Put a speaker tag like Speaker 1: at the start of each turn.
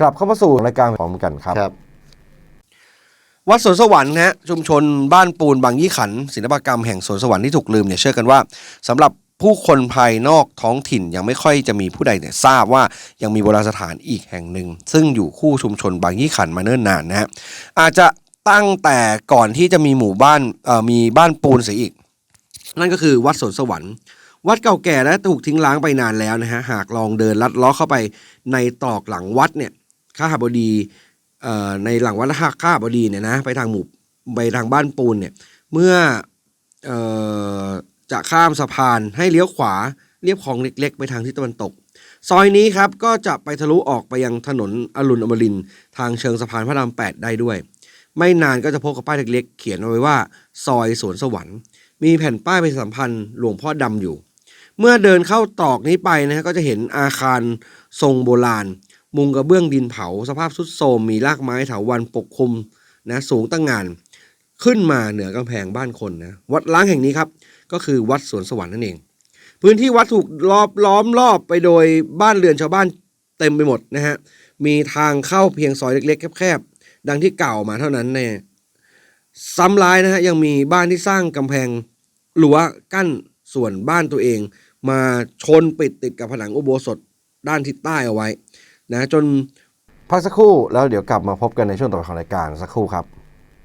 Speaker 1: กลับเข้ามาสู่รายการพร้อมกันครับ
Speaker 2: ครับ
Speaker 3: วัดสวนสวรรค์นะฮะชุมชนบ้านปูนบางยี่ขัน ศิลปกรรมแห่งสวนสวรรค์ที่ถูกลืมเนี่ยเชื่อกันว่าสำหรับผู้คนภายนอกท้องถิ่นยังไม่ค่อยจะมีผู้ใดเนี่ยทราบว่ายังมีโบราณสถานอีกแห่งหนึ่ง ซึ่งอยู่คู่ชุมชนบางยี่ขันมาเนิ่นนานนะฮะอาจจะตั้งแต่ก่อนที่จะมีหมู่บ้านเอ่อมีบ้านปูนเสียอีก นั่นก็คือวัดสวนสวรรค์วัดเก่าแก่และถูกทิ้งร้างไปนานแล้วนะฮะหากลองเดินลัดเล้อเข้าไปในตรอกหลังวัดเนี่ย ข้าหบดีในหลังวัดท่าข้าบดีเนี่ยนะไปทางหมู่ไปทางบ้านปูนเนี่ยเมื่ออจะข้ามสะพานให้เลี้ยวขวาเรียบคลองเล็ก ๆ ไปทางทิศตะวันตก ซอยนี้ครับก็จะไปทะลุออกไปยังถนนอรุณอมรินทางเชิงสะพานพระรามแปดได้ด้วย ไม่นานก็จะพบกับป้ายเล็กๆ เขียนเอาไว้ว่า ซอยสวนสวรรค์ มีแผ่นป้ายประชาสัมพันธ์หลวงพ่อดำอยู่ เมื่อเดินเข้าตอกนี้ไปนะก็จะเห็นอาคารทรงโบราณ มุงกระเบื้องดินเผาสภาพทรุดโทรมมีรากไม้เถาวันปกคลุมนะสูงตั้งงาน ขึ้นมาเหนือกำแพงบ้านคนนะวัดล้างแห่งนี้ครับ ก็คือวัดสวนสวรรค์นั่นเอง พื้นที่วัดถูกรอบล้อมรอบไปโดยบ้านเรือนชาวบ้านเต็มไปหมดนะฮะมีทางเข้าเพียงซอยเล็กๆแคบๆดังที่เก่ามาเท่านั้นเนี่ยซ้ำร้ายนะฮะยังมีบ้านที่สร้างกำแพงรั้วกั้นส่วนบ้านตัวเอง มาชนปิดติดกับผนังอุโบสถด้านทิศใต้เอาไว้ นะจน
Speaker 1: พักสักครู่แล้วเดี๋ยวกลับมาพบกันในช่วงต่อไปของรายการสักครู่ครับ